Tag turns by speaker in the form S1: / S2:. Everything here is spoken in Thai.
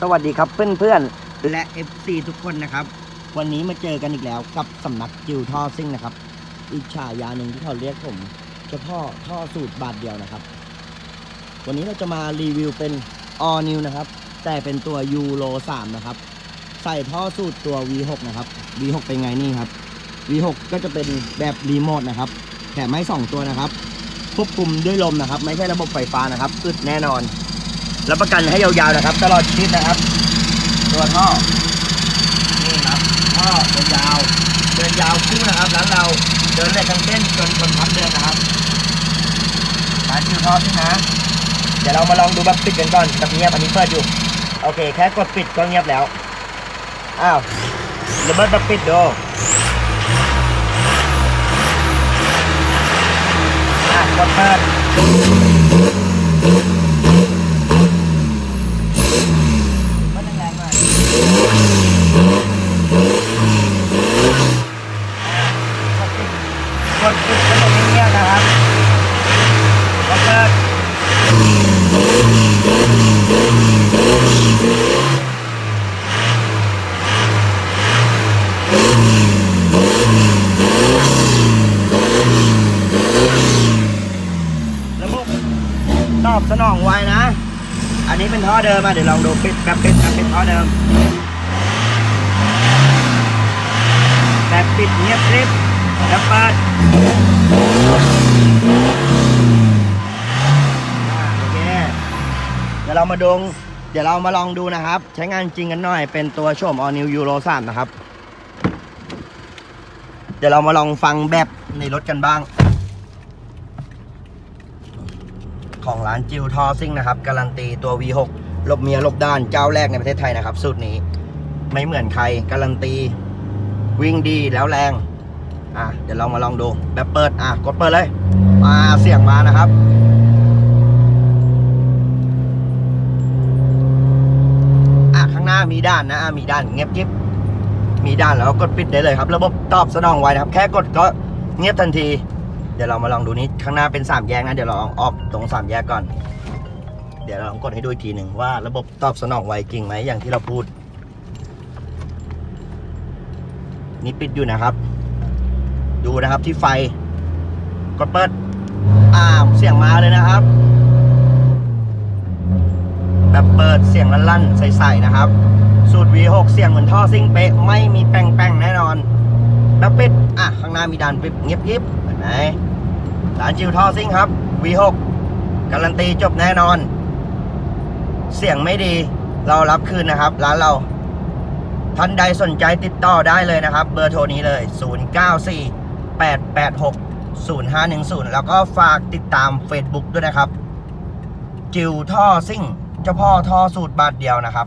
S1: สวัสดีครับเพื่อนๆ และ FC ทุกคนนะครับ วันนี้มาเจอกันอีกแล้วกับสำนักจิวท่อซิ่งนะครับ อีกฉายาหนึ่งที่เขาเรียกผมเจ้าพ่อท่อสูตรบาทเดียวนะครับ วันนี้เราจะมารีวิวเป็น all new นะครับ แต่เป็นตัวยูโร3นะครับ ใส่ท่อสูตรตัว V6 นะครับ V6 เป็นไงนี่ครับ V6 ก็จะเป็นแบบรีโมทนะครับแถมให้สองตัวนะครับควบคุมด้วยลมนะครับ ไม่ใช่ระบบไฟฟ้านะครับอึดแน่นอน รับประกันให้ยาวๆนะครับ ตลอดชีวิตนะครับ ตัวท่อนี่ครับท่อเดินยาวเดินยาวคู่นะครับร้านเราเดินเลยทั้งเส้นจนคนพับเดินนะครับร้านจิวท่อที่นะเดี๋ยวเรามาลองดูแบบปิดกันก่อนแบบเงียบอันนี้เปิดอยู่โอเค แค่กดปิดก็เงียบแล้วอ้าวระเบิดแบบปิดดูอะกดเปิด มันแรงๆหน่อย กดปิดกดปิดก็ตรงเงียบนะครับกดเปิดระบบตอบสนองไวนะ อันนี้เป็นท่อเดิมมาเดี๋ยวลองดูปิดแบบปิดแบบปิดท่อเดิมแบบปิดเงียบกริบแล้วเปิดโอเคเดี๋ยวเรามาดูเดี๋ยวเรามาลองดูนะครับ ใช้งานจริงกันหน่อย เป็นตัวโฉม All New Euro 3นะครับ เดี๋ยวเรามาลองฟังแบบในรถกันบ้าง ของร้านจิวทอซิ่งนะครับการันตีตัว V6 ลบเมียลบด้านเจ้าแรกในประเทศไทยนะครับ สูตรนี้ไม่เหมือนใครการันตี วิ่งดีแล้วแรง อะเดี๋ยวเรามาลองดูแบบเปิดอะกดเปิดเลย มาเสียงมานะครับอะข้างหน้ามีด้านนะอะมีด้านเงียบกิ๊บมีด้านแล้วก็กดปิดได้เลยครับ ระบบตอบสนองไวนะครับ แค่กดก็เงียบทันที เดี๋ยวเรามาลองดูนี้ข้างหน้าเป็นสามแยกนะ เดี๋ยวเราลองออกตรงสามแยกก่อน เดี๋ยวเราลองกดให้ดูอีกทีหนึ่งว่า ระบบตอบสนองไวจริงไหมอย่างที่เราพูด นี่ปิดอยู่นะครับ ดูนะครับที่ไฟ กดเปิดอ่าเสียงมาเลยนะครับ แบบเปิดเสียงลั่นๆใสๆนะครับสูตร V6 เสียงเหมือนท่อซิ่งเป๊ะ ไม่มีแป้งๆแน่นอน แล้วปิด อะ ข้างหน้ามีด่านปิดเงียบยิบเห็นไหม ร้านจิวทอซิ่งครับ V6 การันตีจบแน่นอน เสียงไม่ดีเรารับคืนนะครับ ร้านเรา ท่านใดสนใจติดต่อได้เลยนะครับ เบอร์โทรนี้เลย 094 886 0510 แล้วก็ฝากติดตาม Facebook ด้วยนะครับ จิวท่อซิ่งเจ้าพ่อท่อสูตรบาทเดียวนะครับ